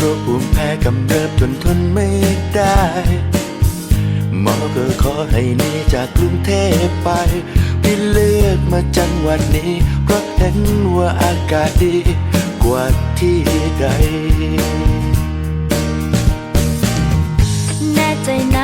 รคภูมิแพ้กำเริบจนทนไม่ได้หมอก็ขอให้หนีจากกรุงเทพไปพี่เลือกมาจังหวัดนี้ เพราะเห็นว่าอากาศดีกว่าที่ใดแน่ใจนะ